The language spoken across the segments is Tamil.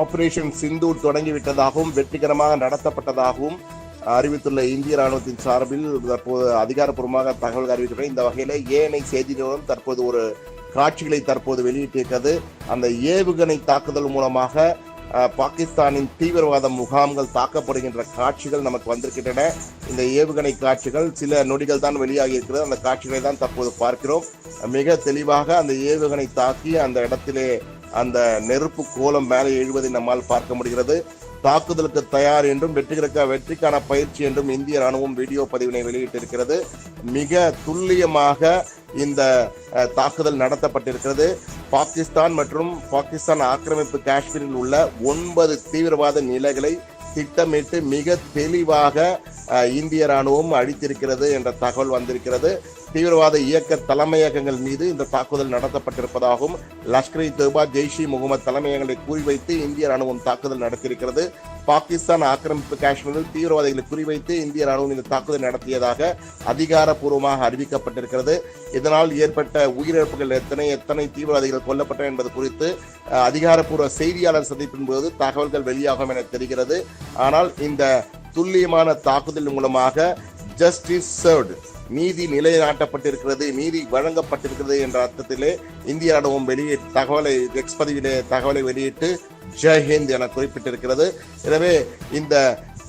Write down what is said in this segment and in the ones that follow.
ஆபரேஷன் சிந்தூர் தொடங்கிவிட்டதாகவும் வெற்றிகரமாக நடத்தப்பட்டதாகவும் அறிவித்துள்ள இந்திய ராணுவத்தின் சார்பில் தற்போது அதிகாரப்பூர்வமாக தகவல் அறிவித்துள்ள இந்த வகையில் ஏஎன்ஐ செய்தி நிறுவனம் தற்போது ஒரு காட்சிகளை தற்போது வெளியிட்டிருக்கிறது. அந்த ஏவுகணை தாக்குதல் மூலமாக பாகிஸ்தானின் தீவிரவாத முகாம்கள் தாக்கப்படுகின்ற காட்சிகள் நமக்கு வந்திருக்கின்றன. இந்த ஏவுகணை காட்சிகள் சில நொடிகள் தான் வெளியாகி இருக்கிறது. அந்த காட்சிகளை தான் தற்போது பார்க்கிறோம். மிக தெளிவாக அந்த ஏவுகணை தாக்கி அந்த இடத்திலே அந்த நெருப்பு கோலம் மேலே எழுவதை நம்மால் பார்க்க முடிகிறது. தாக்குதலுக்கு தயார் என்றும் வெற்றிகளுக்கு வெற்றிக்கான பயிற்சி என்றும் இந்திய ராணுவம் வீடியோ பதிவினை வெளியிட்டிருக்கிறது. மிக துல்லியமாக இந்த தாக்குதல் நடத்தப்பட்டிருக்கிறது. பாகிஸ்தான் மற்றும் பாகிஸ்தான் ஆக்கிரமிப்பு காஷ்மீரில் உள்ள ஒன்பது தீவிரவாத நிலைகளை திட்டமிட்டு மிக தெளிவாக இந்திய ராணுவம் அழித்திருக்கிறது என்ற தகவல் வந்திருக்கிறது. தீவிரவாத இயக்க தலைமையகங்கள் மீது இந்த தாக்குதல் நடத்தப்பட்டிருப்பதாகவும் லஷ்கர் இ தொய்பா ஜெய்ஷ் இ முகமது தலைமையகங்களை குறிவைத்து இந்திய ராணுவம் தாக்குதல் நடத்தியிருக்கிறது. பாகிஸ்தான் ஆக்கிரமிப்பு காஷ்மீரில் தீவிரவாதிகளை குறிவைத்து இந்திய ராணுவம் இந்த தாக்குதல் நடத்தியதாக அதிகாரப்பூர்வமாக அறிவிக்கப்பட்டிருக்கிறது. இதனால் ஏற்பட்ட உயிரிழப்புகள் எத்தனை எத்தனை தீவிரவாதிகள் கொல்லப்பட்டன என்பது குறித்து அதிகாரப்பூர்வ செய்தியாளர் சந்திப்பின் போது தகவல்கள் வெளியாகும் என தெரிகிறது. ஆனால் இந்த துல்லியமான தாக்குதல் மூலமாக ஜஸ்டிஸ் சர்வ்டு நீதி நிலைநாட்டப்பட்டிருக்கிறது நீதி வழங்கப்பட்டிருக்கிறது என்ற அர்த்தத்திலே இந்திய ராணுவம் வெளியே தகவலை எக்ஸ் பதிவிலே தகவலை வெளியிட்டு ஜெய்ஹிந்த் என குறிப்பிட்டிருக்கிறது. எனவே இந்த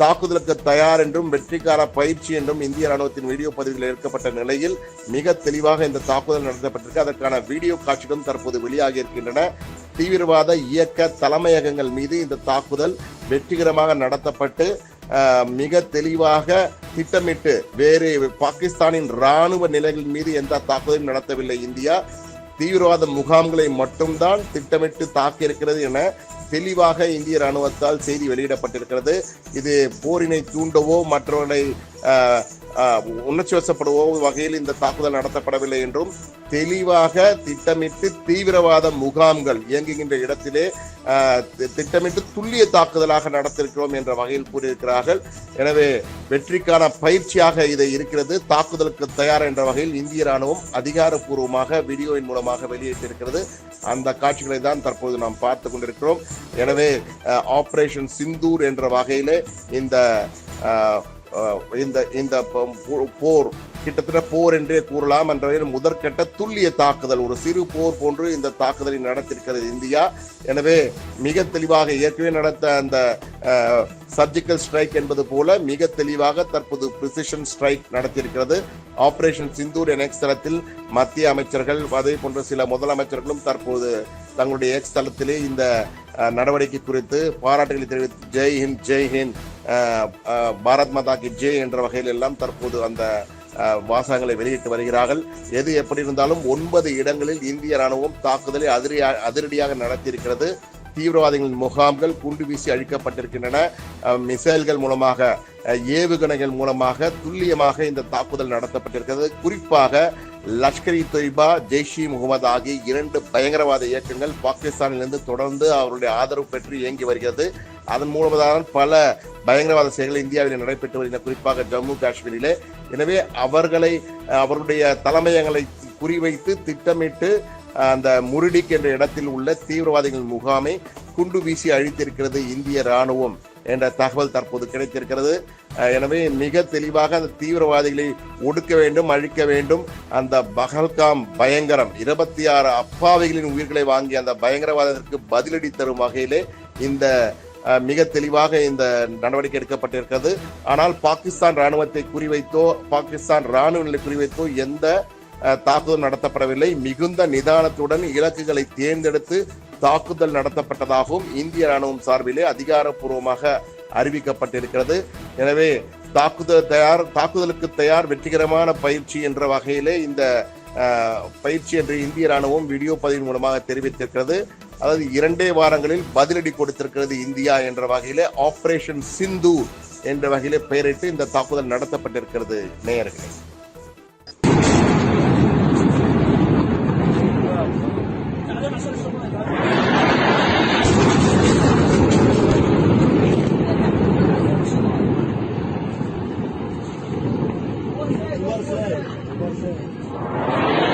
தாக்குதலுக்கு தயார் என்றும் வெற்றிக்கார பயிற்சி என்றும் இந்திய ராணுவத்தின் வீடியோ பதிவுகளில் எடுக்கப்பட்ட நிலையில் மிக தெளிவாக இந்த தாக்குதல் நடத்தப்பட்டிருக்கு. அதற்கான வீடியோ காட்சிகளும் தற்போது வெளியாகி இருக்கின்றன. தீவிரவாத இயக்க தலைமையகங்கள் மீது இந்த தாக்குதல் வெற்றிகரமாக நடத்தப்பட்டு மிக தெளிவாக திட்டமிட்டு வேறு பாகிஸ்தானின் ராணுவ நிலைகள் மீது எந்த தாக்குதலும் நடத்தவில்லை. இந்தியா தீவிரவாத முகாம்களை மட்டும்தான் திட்டமிட்டு தாக்கியிருக்கிறது என தெளிவாக இந்திய ராணுவத்தால் செய்தி வெளியிடப்பட்டிருக்கிறது. இது போரினை தூண்டவோ மற்றவர்களை உணர்ச்சி வசப்படுவோ வகையில் இந்த தாக்குதல் நடத்தப்படவில்லை என்றும் தெளிவாக திட்டமிட்டு தீவிரவாத முகாம்கள் இயங்குகின்ற இடத்திலே திட்டமிட்டு துல்லிய தாக்குதலாக நடத்திருக்கிறோம் என்ற வகையில் கூறியிருக்கிறார்கள். எனவே வெற்றிக்கான பயிற்சியாக இதை இருக்கிறது. தாக்குதலுக்கு தயார் என்ற வகையில் இந்திய ராணுவம் அதிகாரப்பூர்வமாக வீடியோவின் மூலமாக வெளியிட்டிருக்கிறது. அந்த காட்சிகளை தான் தற்போது நாம் பார்த்து கொண்டிருக்கிறோம். எனவே ஆபரேஷன் சிந்தூர் என்ற வகையிலே இந்த இந்த இந்த போ- போர் கிட்டத்தட்ட போர் என்றே கூறலாம் என்ற முதற்கட்ட துல்லிய தாக்குதல் ஒரு சிறு போர் போன்று இந்த தாக்குதலை நடத்திருக்கிறது இந்தியா. எனவே மிக தெளிவாக ஏற்கனவே நடத்த அந்த சர்ஜிக்கல் ஸ்ட்ரைக் என்பது போல மிக தெளிவாக தற்போது பிரிசிஷன் ஸ்ட்ரைக் நடத்தியிருக்கிறது. ஆபரேஷன் சிந்தூர் என எக்ஸ் தளத்தில் மத்திய அமைச்சர்கள் அதே போன்ற சில முதலமைச்சர்களும் தற்போது தங்களுடைய எக்ஸ் தளத்திலே இந்த நடவடிக்கை குறித்து பாராட்டுகளை தெரிவித்து ஜெய் ஹிந்த் பாரத் மாதா கி ஜே என்ற வகையில் எல்லாம் தற்போது அந்த வாசகங்களை வெளியிட்டு வருகிறார்கள். எது எப்படி இருந்தாலும் ஒன்பது இடங்களில் இந்திய ராணுவம் தாக்குதலை அதிரி அதிரடியாக நடத்தியிருக்கிறது. தீவிரவாதிகளின் முகாம்கள் குண்டு வீசி அழிக்கப்பட்டிருக்கின்றன. மிசைல்கள் மூலமாக ஏவுகணைகள் மூலமாக துல்லியமாக இந்த தாக்குதல் நடத்தப்பட்டிருக்கிறது. குறிப்பாக லஷ்கர் இ தொய்பா ஜெய்ஷ் இ முகமது ஆகிய இரண்டு பயங்கரவாத இயக்கங்கள் பாகிஸ்தானிலிருந்து தொடர்ந்து அவருடைய ஆதரவு பெற்று இயங்கி வருகிறது. அதன் மூலமாக பல பயங்கரவாத செயல்கள் இந்தியாவில் நடைபெற்று வருகின்றன குறிப்பாக ஜம்மு காஷ்மீரிலே. எனவே அவர்களை அவருடைய தலைமையங்களை குறிவைத்து திட்டமிட்டு அந்த முருடிக் என்ற இடத்தில் உள்ள தீவிரவாதிகள் முகாமை குண்டு வீசி அழித்திருக்கிறது இந்திய ராணுவம் என்ற தகவல் தற்போது கிடைத்திருக்கிறது. எனவே மிக தெளிவாக அந்த தீவிரவாதிகளை ஒடுக்க வேண்டும் அழிக்க வேண்டும். அந்த பகல்காம் பயங்கரம் இருபத்தி ஆறு அப்பாவிகளின் உயிர்களை வாங்கி அந்த பயங்கரவாதத்திற்கு பதிலடி தரும் வகையிலே இந்த மிக தெளிவாக இந்த நடவடிக்கை எடுக்கப்பட்டிருக்கிறது. ஆனால் பாகிஸ்தான் ராணுவத்தை குறிவைத்தோ பாகிஸ்தான் ராணுவ நிலை குறிவைத்தோ எந்த தாக்குதல் நடத்தப்படவில்லை. மிகுந்த நிதானத்துடன் இலக்குகளை தேர்ந்தெடுத்து தாக்குதல் நடத்தப்பட்டதாகவும் இந்திய ராணுவம் சார்பிலே அதிகாரப்பூர்வமாக அறிவிக்கப்பட்டிருக்கிறது. எனவே தாக்குதல் தயார் தாக்குதலுக்கு தயார் வெற்றிகரமான பயிற்சி என்ற வகையிலே இந்த பயிற்சி என்று இந்திய ராணுவம் வீடியோ பதிவின் மூலமாக தெரிவித்திருக்கிறது. அதாவது இரண்டே வாரங்களில் பதிலடி கொடுத்திருக்கிறது இந்தியா என்ற வகையிலே ஆபரேஷன் சிந்து என்ற வகையிலே பெயரிட்டு இந்த தாக்குதல் நடத்தப்பட்டிருக்கிறது நேயர்களே. Barça, Barça.